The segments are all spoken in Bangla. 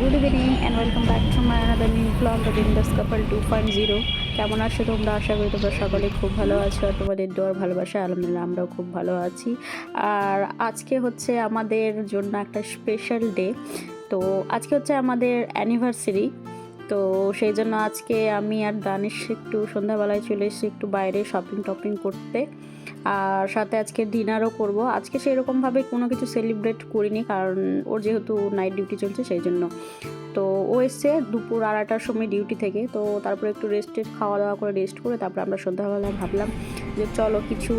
Good evening and welcome back to my another new blog Bindaas couple two point zero কেমন আছো তোমরা? আশা করি তোমরা সকলে খুব ভালো আছো আর তোমাদের দোয়ার ভালোবাসা আলহামদুলিল্লাহ আমরাও খুব ভালো আছি। আর আজকে হচ্ছে আমাদের জন্য একটা স্পেশাল ডে তো আজকে হচ্ছে আমাদের অ্যানিভার্সারি তো সেই জন্য আজকে আমি আর দানিশ একটু সন্ধ্যাবেলায় চলে এসেছি একটু বাইরে শপিং টপিং করতে। আর সাথে আজকে ডিনারও করব। আজকে সেরকমভাবে কোনো কিছু সেলিব্রেট করিনি কারণ ওর যেহেতু নাইট ডিউটি চলছে সেই জন্য। তো ও এসছে দুপুর আড়াইটার সময় ডিউটি থেকে তো তারপরে একটু রেস্ট টেস্ট খাওয়া দাওয়া করে রেস্ট করে তারপরে আমরা সন্ধ্যাবেলায় ভাবলাম যে চলো কিছু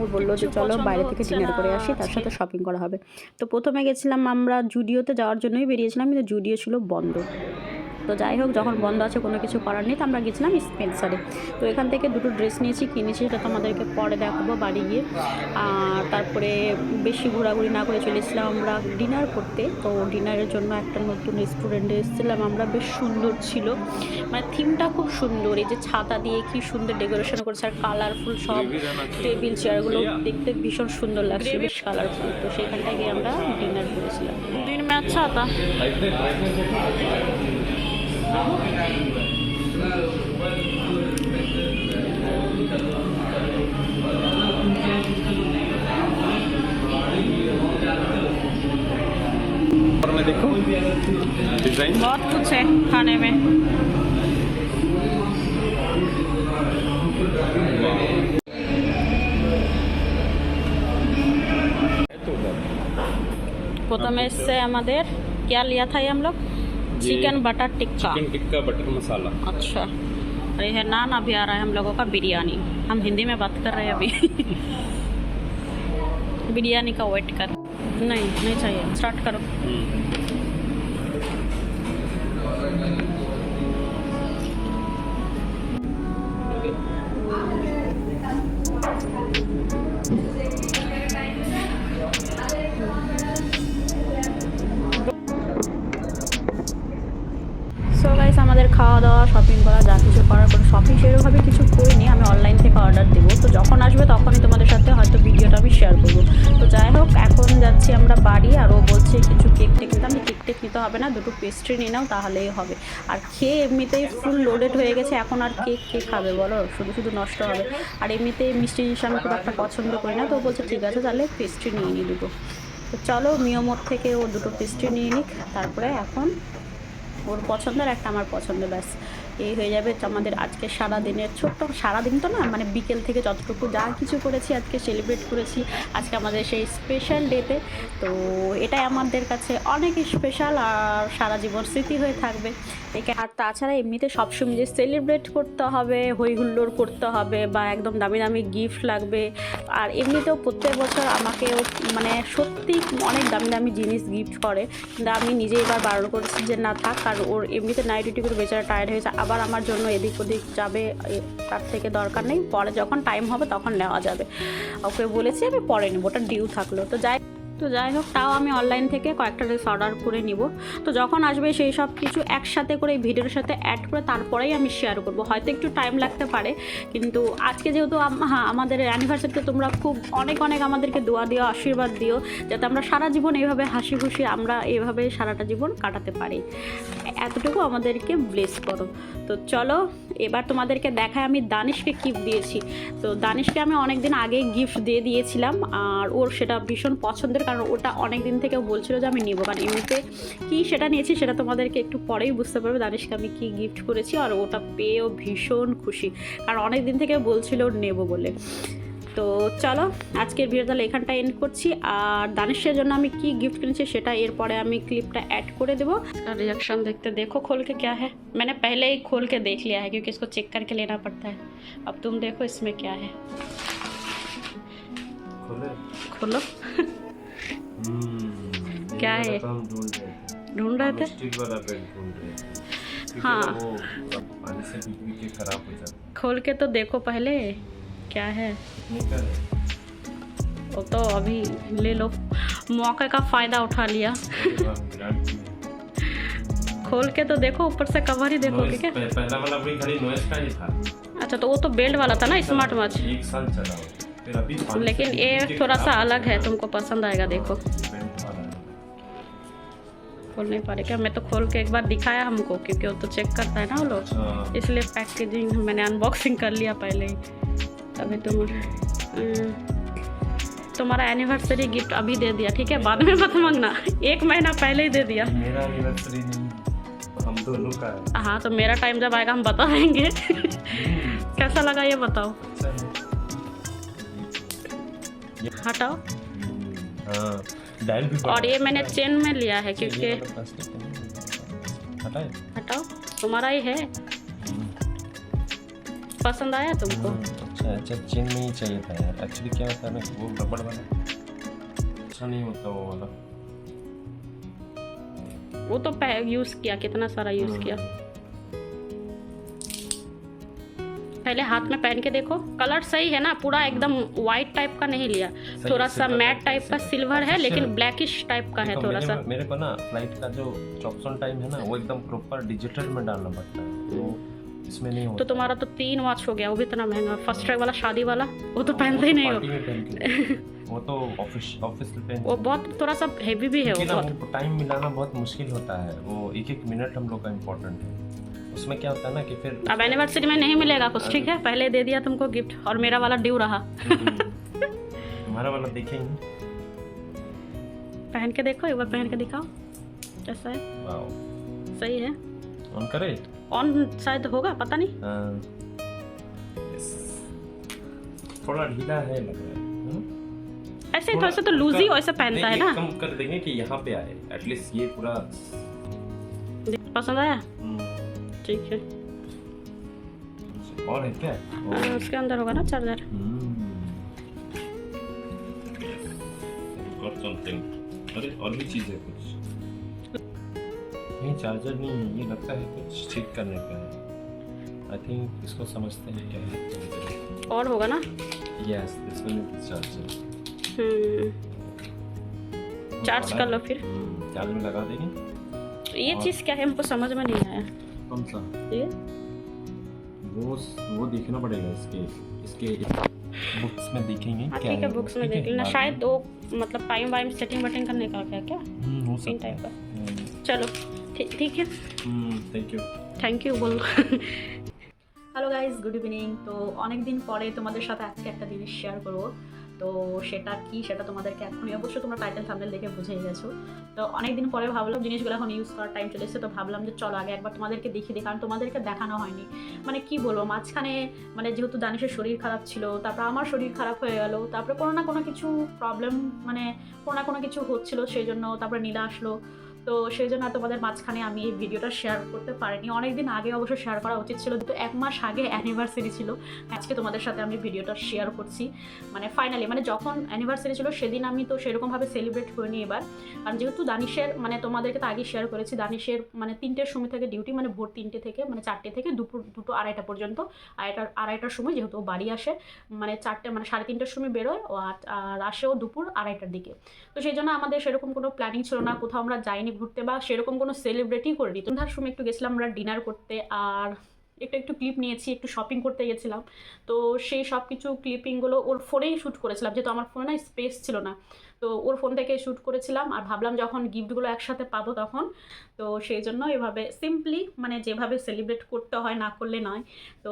ও বলল যে চলো বাইরে থেকে ডিনার করে আসি তার সাথে শপিং করা হবে। তো প্রথমে গেছিলাম আমরা জুডিওতে যাওয়ার জন্যই বেরিয়েছিলাম কিন্তু জুডিও ছিল বন্ধ। তো যাই হোক যখন বন্ধ আছে কোনো কিছু করার নেই তো আমরা গেছিলাম স্পেন্সারে তো এখান থেকে দুটো ড্রেস নিয়েছি কিনেছি সেটা তোমাদেরকে পরে দেখাবো বাড়ি গিয়ে আর তারপরে বেশি ঘোরাঘুরি না করে চলেছিলাম আমরা ডিনার করতে তো ডিনারের জন্য একটা নতুন রেস্টুরেন্টে এসেছিলাম আমরা বেশ সুন্দর ছিল মানে থিমটা খুব সুন্দর এই যে ছাতা দিয়ে কি সুন্দর ডেকোরেশন করেছে আর কালারফুল সব টেবিল চেয়ারগুলো দেখতে ভীষণ সুন্দর লাগছে বেশ কালারফুল তো সেখানটায় গিয়ে আমরা ডিনার করেছিলাম দিন में अच्छा था और मैं देखो डिजाइन बहुत कुछ है खाने में প্রথমে এসছে আমাদের क्या लिया था ये हम लोग chicken butter tikka chicken tikka butter masala अच्छा। और यह नान अभी आ रहा है हम लोगों का बिरयानी। हम हिंदी में बात कर रहे हैं अभी। बिरयानी का वेट कर। नहीं नहीं चाहिए। स्टार्ट करो। নিতে হবে না, দুটো পেস্ট্রি নিয়ে নাও তাহলেই হবে। আর খেয়ে এমনিতেই ফুল লোডেড হয়ে গেছে, এখন আর কেক কে খাবে বলো? শুধু শুধু নষ্ট হবে। আর এমনিতে মিষ্টি জিনিস আমি খুব একটা পছন্দ করি না, তো বলছে ঠিক আছে তাহলে পেস্ট্রি নিয়ে নিই দুটো। তো চলো মিয়মোর থেকে ও দুটো পেস্ট্রি নিয়ে নিক, তারপরে এখন ওর পছন্দের একটা আমার পছন্দ ব্যাস। এই হয়ে যাবে আমাদের আজকে সারা দিনের ছোট্ট সারা দিন তো না মানে বিকেল থেকে যতটুকু যা কিছু করেছি আজকে সেলিব্রেট করেছি। আজকে আমাদের সেই স্পেশাল ডেতে তো। এটাই আমাদের কাছে অনেক স্পেশাল আর সারা জীবন স্মৃতি হয়ে থাকবে। আর তাছাড়া এমনিতে সবসময় যে সেলিব্রেট করতে হবে হই হুল্লোড় করতে হবে বা একদম দামি দামি গিফট লাগবে। আর এমনিতেও প্রত্যেক বছর আমাকেও মানে সত্যি অনেক দামি দামি জিনিস গিফট করে। কিন্তু আমি নিজে এবার বারণ করেছি যে না থাক, আর ওর এমনিতে নাইট ডিউটি করে বেচারা টায়ার্ড হয়েছে আবার আমার জন্য এদিক ওদিক যাবে তার থেকে দরকার নেই। পরে যখন টাইম হবে তখন নেওয়া যাবে। ওকে বলেছি আমি পরে নেব, ওটা ডিউ থাকল। তো যাই তো যাই হোক, তাও আমি অনলাইন থেকে কয়েকটা ড্রেস অর্ডার করে নিব। তো যখন আসবে সেই সব কিছু একসাথে করে এই ভিডিওর সাথে অ্যাড করে তারপরেই আমি শেয়ার করব। হয়তো একটু টাইম লাগতে পারে, কিন্তু আজকে যেহেতু হ্যাঁ আমাদের অ্যানিভার্সারিতে তোমরা খুব অনেক অনেক আমাদেরকে দোয়া দিও, আশীর্বাদ দিও, যাতে আমরা সারা জীবন এইভাবে হাসি খুশি আমরা এইভাবে সারাটা জীবন কাটাতে পারি। এতটুকু আমাদেরকে ব্লেস করো। তো চলো, এবার তোমাদেরকে দেখায় আমি দানিশকে গিফট দিয়েছি। তো দানিশকে আমি অনেক দিন আগেই গিফট দিয়ে দিয়েছিলাম, আর ওর সেটা ভীষণ পছন্দের কারণ ওটা অনেক দিন থেকে বলছিল যে আমি নিবো কারণ এমনিতে কী সেটা নিয়েছি সেটা তোমাদেরকে একটু পরেই বুঝতে পারবে দানিশকে আমি কী গিফট করেছি আর ওটা পেয়েও ভীষণ খুশি কারণ অনেক দিন থেকে বলছিল ওর নেবো বলে তো চলো আজকের ভিডিও তাহলে এখানটা এন্ড করছি আর দানিশের জন্য আমি কি গিফট কিনেছি সেটা এরপরে আমি ক্লিপটা ऐड করে देबो इसका रिएक्शन देखते देखो खोल के क्या है मैंने पहले ही खोल के देख लिया है क्योंकि इसको चेक करके लेना पड़ता है अब तुम देखो इसमें क्या है खोले खोलो हम्म, क्या है? तो ढूंढ रहे थे। वाला ढूंढ रहे हाँ। पानी से भीग भीग के खराब हो जाता खोल के तो देखो पहले क्या है। वो तो अभी ले लो। मौके का फ़ायदा उठा लिया। खोल के तो देखो ऊपर से कवर ही देखो नॉइस ठीक है पहला वाला अपनी खाली नॉइस का ही था। अच्छा तो वो तो बेल्ट वाला था ना स्मार्ट वॉच एक साल चला। लेकिन ये थोड़ा सा अलग है तुमको पसंद आएगा देखो। खोल नहीं पा रहे क्या? मैं तो खोल के एक बार दिखाया हमको क्योंकि वो तो चेक करता है ना वो लोग। हाँ। इसलिए पैकेजिंग मैंने अनबॉक्सिंग कर लिया पहले ही। अभी तुम हम्म, तुम्हारा एनिवर्सरी गिफ्ट अभी दे दिया ठीक है? बाद में मत मांगना। एक महीना पहले ही दे दिया। मेरा एनिवर्सरी हम दोनों का हाँ। तो मेरा टाइम जब आएगा हम बता देंगे। हम्म, कैसा लगा ये बताओ? अच्छा हटाओ। हाँ और ये मैंने चेन में लिया है क्योंकि हटाओ तुम्हारा ही है। पसंद आया तुमको? अच्छा अच्छा चेन में ही चाहिए था यार। एक्चुअली क्या होता है ना वो रबड़ वाला। अच्छा नहीं होता वो वाला। वो तो यूज़ किया कितना सारा यूज़ हम्म। किया। पहले हाथ में पहन के देखो। कलर सही है ना पूरा एकदम व्हाइट टाइप का नहीं लिया। थोड़ा सा मैट टाइप का सिल्वर है अच्छा, लेकिन। ब्लैकिश टाइप का है थोड़ा सा। मेरे को ना फ़्लाइट का जो चॉप्सन टाइम है ना वो एकदम प्रॉपर डिजिटल में डालना पड़ता है। तो इसमें नहीं तो तुम्हारा तो तीन वॉच हो गया वो भी इतना महँगा। फ़र्स्ट ट्रैक वाला शादी वाला वो तो पहनते ही नहीं हो। वो तो ऑफ़िस ऑफ़िस में वो बहुत थोड़ा सा हैवी भी है वो टाइम मिलाना बहुत मुश्किल होता है। वो एक एक मिनट हम लोग का इम्पोर्टेंट है। उसमें क्या होता है ना कि फिर अब एनिवर्सरी में नहीं मिलेगा कुछ ठीक है? पहले दे दिया तुमको गिफ्ट और मेरा वाला ड्यू रहा। तुम्हारा वाला देखेंगे। पहन के देखो एक बार पहन के दिखाओ। कैसा है? वाओ। सही है। ऑन करे ऑन शायद होगा पता नहीं। हाँ। थोड़ा ढीला है लग रहा है। हाँ? ऐसे थोड़ा सा तो लूज ही वैसे पहनता है ना। कम कर देंगे कि यहाँ पे आए। एटलीस्ट ये पूरा पसंद आया? हम्म, ठीक है। और है? क्या और उसके अंदर होगा ना चार्जर? और समथिंग अरे और भी चीज़ है कुछ? नहीं चार्जर नहीं है। ये लगता है कुछ ठीक करने का है। आई थिंक इसको समझते हैं क्या है। और होगा ना? Yes this one is charger hmm. Charge कर लो फिर। चार्ज में लगा देंगे। ये चीज़ क्या है? हमको समझ में नहीं आया। कौन सा ये वो वो देखना पड़ेगा इसके इसके बुक्स में देखेंगे हाँ क्या ठीक है बुक्स में ठीक है? देख लेना बाद शायद वो मतलब टाइम वाइम सेटिंग वेटिंग करने का क्या क्या हम्म, हो तीन सकता टाइप है का चलो ठीक ठीक है थैंक यू থ্যাংক ইউ বল হ্যালো গাইজ গুড ইভিনিং তো অনেক দিন পরে তোমাদের সাথে আজকে একটা জিনিস শেয়ার করবো তো সেটা কি সেটা তোমাদেরকে এখনই অবশ্য তোমরা টাইটেল থামনেল দেখে বুঝেই গেছো। তো অনেকদিন পরে ভাবলাম জিনিসগুলো এখন ইউজ করার টাইম চলে এসেছে, তো ভাবলাম যে চলো আগে একবার তোমাদেরকে দেখিয়ে দিই, কারণ তোমাদেরকে দেখানো হয়নি। মানে কি বলব, মাঝখানে মানে যেহেতু দানিশের শরীর খারাপ ছিল, তারপর আমার শরীর খারাপ হয়ে গেল, তারপরে কোনো না কোনো কিছু প্রবলেম মানে কোনো না কোনো কিছু হচ্ছিল, সেই জন্য তারপরে নীলা আসলো। তো সেই জন্য তোমাদের মাঝখানে আমি এই ভিডিওটা শেয়ার করতে পারিনি। অনেক দিন আগে অবশ্য শেয়ার করা উচিত ছিল তো এক মাস আগে অ্যানিভার্সারি ছিল। আজকে তোমাদের সাথে আমি ভিডিওটা শেয়ার করছি। মানে ফাইনালি মানে যখন অ্যানিভার্সারি ছিল সেদিন আমি তো সেরকমভাবে সেলিব্রেট করিনি এবার। কারণ যেহেতু দানিশের মানে তোমাদেরকে তো আগে শেয়ার করেছি, দানিশের মানে তিনটের সময় থেকে ডিউটি মানে ভোর তিনটে থেকে মানে চারটে থেকে দুপুর দুটো আড়াইটা পর্যন্ত, আড়াইটার আড়াইটার সময় যেহেতু ও বাড়ি আসে মানে চারটে মানে সাড়ে তিনটের সময় বেরোয় আর আসেও দুপুর আড়াইটার দিকে। তো সেই জন্য আমাদের সেরকম কোনো প্ল্যানিং ছিল না, কোথাও আমরা যাইনি ঘুরতে বা সেরকম কোনো সেলিব্রেটই করিনি। সন্ধ্যার সময় একটু গেছিলাম আমরা ডিনার করতে আর একটু একটু ক্লিপ নিয়েছি, একটু শপিং করতে গেছিলাম। তো সেই সব কিছু ক্লিপিংগুলো ওর ফোনেই শ্যুট করেছিলাম, যেহেতু আমার ফোনে না স্পেস ছিল না। তো ওর ফোন থেকে শ্যুট করেছিলাম আর ভাবলাম যখন গিফটগুলো একসাথে পাবো তখন, তো সেই জন্য এভাবে সিম্পলি মানে যেভাবে সেলিব্রেট করতে হয় না করলে নয়। তো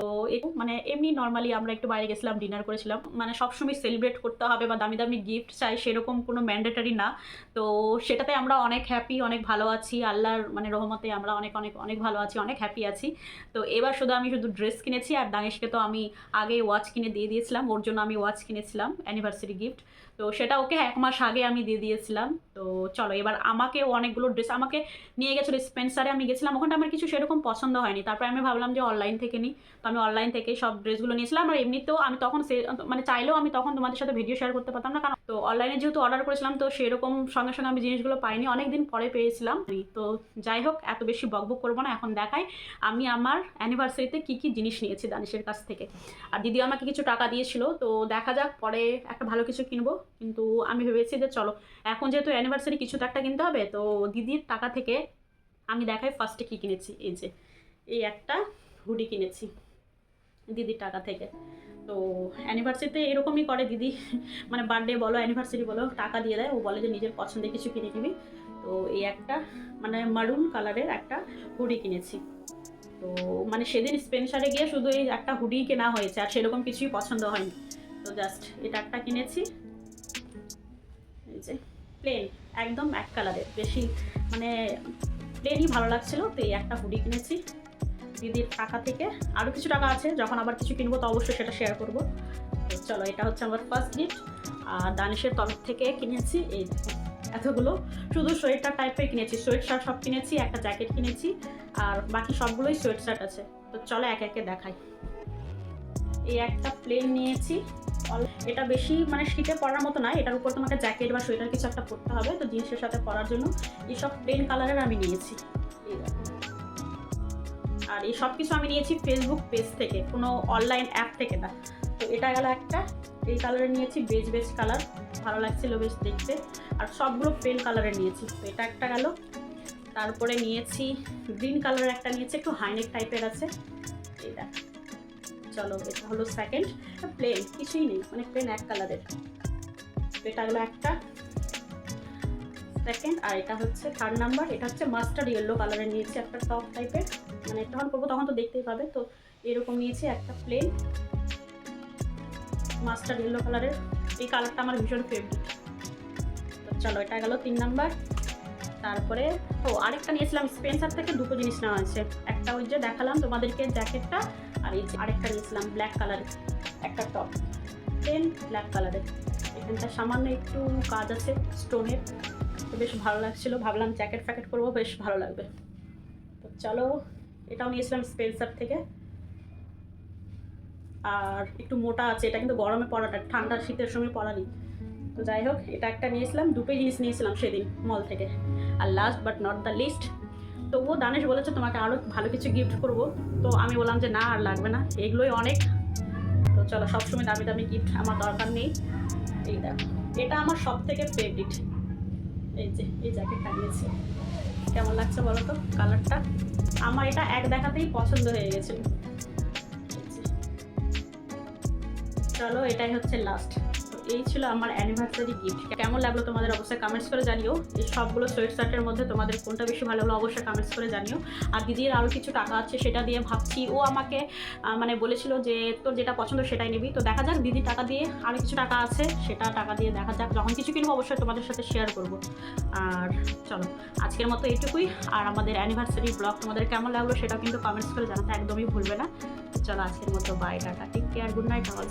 মানে এমনি নর্মালি আমরা একটু বাইরে গেছিলাম ডিনার করেছিলাম। মানে সবসময় সেলিব্রেট করতে হবে বা দামি দামি গিফট চাই সেরকম কোনো ম্যান্ডেটারি না। তো সেটাতে আমরা অনেক হ্যাপি অনেক ভালো আছি। আল্লাহর মানে রহমতে আমরা অনেক অনেক অনেক ভালো আছি, অনেক হ্যাপি আছি। তো এবার শুধু আমি শুধু ড্রেস কিনেছি আর দানিশকে তো আমি আগে ওয়াচ কিনে দিয়ে দিয়েছিলাম। ওর জন্য আমি ওয়াচ কিনেছিলাম অ্যানিভার্সারি গিফট তো সেটা ওকে এক মাস আগে আমি দিয়ে দিয়েছিলাম। তো চলো, এবার আমাকে অনেকগুলো ড্রেস আমাকে নিয়ে গেছিল স্পেন্সারে আমি গেছিলাম, ওখানটা আমার কিছু সেরকম পছন্দ হয়নি। তারপরে আমি ভাবলাম যে অনলাইন থেকে নিই তো আমি অনলাইন থেকে সব ড্রেসগুলো নিয়েছিলাম, আর এমনিতেও আমি তখন সে মানে চাইলেও আমি তখন তোমাদের সাথে ভিডিও শেয়ার করতে পারতাম না, কারণ তো অনলাইনে যেহেতু অর্ডার করেছিলাম, তো সেরকম সঙ্গে সঙ্গে আমি জিনিসগুলো পাইনি অনেক দিন পরে পেয়েছিলাম। তো যাই হোক, এত বেশি বকবক করব না, এখন দেখাই। আমি আমার অ্যানিভার্সারিতে কী কী জিনিস নিয়েছি দানিশের কাছ থেকে। আর দিদি আমাকে কিছু টাকা দিয়েছিল, তো দেখা যাক পরে একটা ভালো কিছু কিনবো। কিন্তু আমি ভেবেছি যে চলো, এখন যেহেতু অ্যানিভার্সারি কিছু তো একটা কিনতে হবে, তো দিদির টাকা থেকে আমি দেখাই ফার্স্টে কী কিনেছি। এই যে, এই একটা হুডি কিনেছি দিদির টাকা থেকে। তো অ্যানিভার্সারিতে এরকমই করে দিদি মানে বার্থডে বলো অ্যানিভার্সারি বলো, টাকা দিয়ে দেয়। ও বলে যে নিজের পছন্দের কিছু কিনে নিবি। তো এই একটা মানে মারুন কালারের একটা হুডি কিনেছি। তো মানে সেদিন স্পেন্সারে গিয়ে শুধু এই একটা হুডি কেনা হয়েছে, আর সেরকম কিছুই পছন্দ হয়নি। তো জাস্ট এটা একটা কিনেছি। এই যে প্লেন একদম এক কালারের বেশি মানে প্লেনই ভালো লাগছিল, তো এই একটা হুডি কিনেছি। দিদির টাকা থেকে আরও কিছু টাকা আছে, যখন আবার কিছু কিনবো তো অবশ্যই সেটা শেয়ার করব। চলো, এটা হচ্ছে আমার ফার্স্ট গিফট আর দানিশের তরফ থেকে কিনেছি এই এতগুলো। শুধু সোয়েটার টাইপের কিনেছি সোয়েট শার্ট সব কিনেছি, একটা জ্যাকেট কিনেছি, আর বাকি সবগুলোই সোয়েট শার্ট আছে। তো চলো এক একে দেখাই। এই একটা প্লেন নিয়েছি। এটা বেশি মানে শীতে পরার মতো নয় এটার উপর তোমাকে জ্যাকেট বা সোয়েটার কিছু একটা পরতে হবে। তো জিন্সের সাথে পরার জন্য এইসব প্লেন কালারের আমি নিয়েছি। আর এই সব কিছু আমি নিয়েছি ফেসবুক পেজ থেকে, কোনো অনলাইন অ্যাপ থেকে না। তো এটা গেল একটা, এই কালারের নিয়েছি বেজ বেজ কালার ভালো লাগছিল বেশ দেখতে। আর সবগুলো প্লেন কালারের নিয়েছি, তো এটা একটা গেল। তারপরে নিয়েছি গ্রিন কালারের একটা নিয়েছি, একটু হাইনেক টাইপের আছে। এটা চলো এটা হলো সেকেন্ড প্লেন কিছুই নেই মানে প্লেন এক কালারের এটা হলো একটা। সেকেন্ড আর এটা হচ্ছে থার্ড নাম্বার এটা হচ্ছে মাস্টার্ড ইয়েলো কালারের নিয়েছি একটা টপ টাইপের মানে এটা যখন করব তখন তো দেখতেই পাবে, তো এরকম নিয়েছি একটা প্লেন মাস্টার্ড ইয়েলো কালারের এই কালারটা আমার ভীষণ ফেভারিট তো চলো, এটা গেল তিন নাম্বার তারপরে ও আরেকটা নিয়েছিলাম স্পেন্সার থেকে দুটো জিনিস নেওয়া হয়েছে। একটা ওই যে দেখালাম তোমাদেরকে জ্যাকেটটা আর এই আরেকটা নিয়েছিলাম ব্ল্যাক কালারের একটা টপ প্লেন ব্ল্যাক কালারের এখানটা সামান্য একটু কাজ আছে স্টোনের তো বেশ ভালো লাগছিল, ভাবলাম জ্যাকেট ফ্যাকেট করব বেশ ভালো লাগবে। তো চলো, এটাও নিয়েছিলাম স্পেন্সার থেকে। আর একটু মোটা আছে, এটা কিন্তু গরমে পরাটা, ঠান্ডা শীতের সময় পরানি। তো যাই হোক, এটা একটা নিয়েছিলাম, দুটোই জিনিস নিয়েছিলাম সেদিন মল থেকে। আর last but not the least তবুও দানেশ বলেছে তোমাকে আরও ভালো কিছু গিফট করব। তো আমি বললাম যে না, আর লাগবে না। এগুলোই অনেক। তো চলো, সবসময় দামি দামি গিফট আমার দরকার নেই। এই দেখো, এটা আমার সব থেকে ফেভারিট এই যে, এই জ্যাকেটটা নিয়েছি। কেমন লাগছে বলো তো কালারটা আমার এটা এক দেখাতেই পছন্দ হয়ে গেছিল চলো, এটাই হচ্ছে লাস্ট এই ছিল আমার অ্যানিভার্সারি গিফট কেমন লাগল তোমাদের অবশ্যই কমেন্টস করে জানিও। এই সবগুলো সোয়েট শার্টের মধ্যে তোমাদের কোনটা বেশি ভালো লাগল অবশ্যই কমেন্টস করে জানিও। আর দিদির আরও কিছু টাকা আছে সেটা দিয়ে ভাবছি, ও আমাকে মানে বলেছিল যে তোর যেটা পছন্দ সেটাই নিবি। তো দেখা যাক দিদি টাকা দিয়ে আরও কিছু টাকা আছে, সেটা টাকা দিয়ে দেখা যাক। যখন কিছু কিনবো অবশ্যই তোমাদের সাথে শেয়ার করব। আর চলো, আজকের মতো এইটুকুই। আর আমাদের অ্যানিভার্সারি ব্লগ তোমাদের কেমন লাগল সেটাও কিন্তু কমেন্টস করে জানাতে একদমই ভুলবে না। চলো আজকের মতো bye tata. Take care good night all